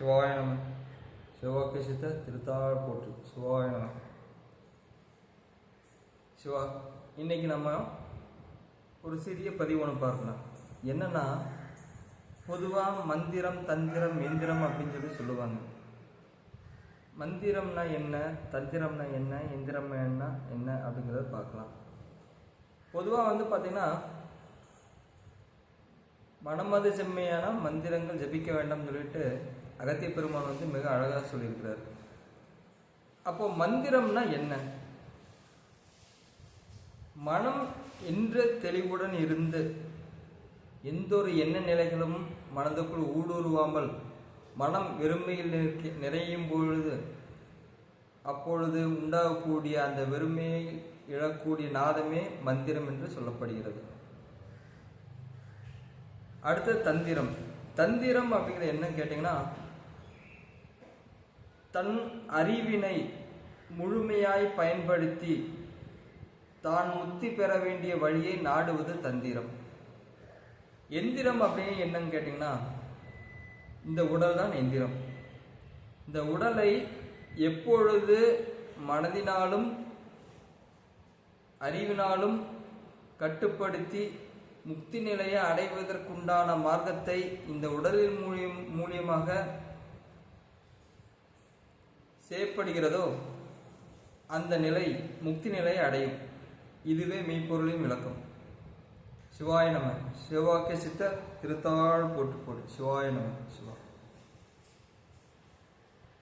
சிவாய நம. சிவாக்கிய சித்த திருத்தாள் போற்று. சிவாய நம. சிவா இன்னைக்கு நம்ம ஒரு சிறிய பதிவு ஒன்று பார்க்கலாம் என்னன்னா பொதுவாக மந்திரம் தந்திரம் எந்திரம் அப்படின்னு சொல்லி சொல்லுவாங்க. மந்திரம்னா என்ன தந்திரம்னா என்ன எந்திரம்னா என்ன என்ன அப்படிங்கிறத பார்க்கலாம். பொதுவாக வந்து பார்த்திங்கன்னா மனமது செம்மையான மந்திரங்கள் ஜபிக்க வேண்டாம்னு சொல்லிட்டு அகத்திய பெருமான் வந்து மிக அழகாக சொல்லியிருக்கிறார். அப்போ மந்திரம்னா என்ன? மனம் என்ற தெளிவுடன் இருந்து எந்த ஒரு எண்ண நிலைகளும் மனதுக்குள் ஊடுருவாமல் மனம் வெறுமையில் நிறையும் பொழுது அப்பொழுது உண்டாகக்கூடிய அந்த வெறுமையை இழக்கூடிய நாதமே மந்திரம் என்று சொல்லப்படுகிறது. அடுத்தது தந்திரம். தந்திரம் அப்படிங்கிற என்ன கேட்டிங்கன்னா தன் அறிவினை முழுமையாய் பயன்படுத்தி தான் முத்தி பெற வேண்டிய வழியை நாடுவது தந்திரம். எந்திரம் அப்படின்னு என்னன்னு கேட்டிங்கன்னா இந்த உடல் தான் எந்திரம். இந்த உடலை எப்பொழுது மனதினாலும் அறிவினாலும் கட்டுப்படுத்தி முக்தி நிலையை அடைவதற்குண்டான மார்க்கத்தை இந்த உடலின் மூலியம் மூலியமாக செய்யப்படுகிறதோ அந்த நிலை முக்தி நிலை அடையும். இதுவே மெய்ப்பொருளின் விளக்கம். சிவாய நம. சிவாக்கிய சித்த திருத்தாள் போட்டு போடு. சிவாய நம. சிவா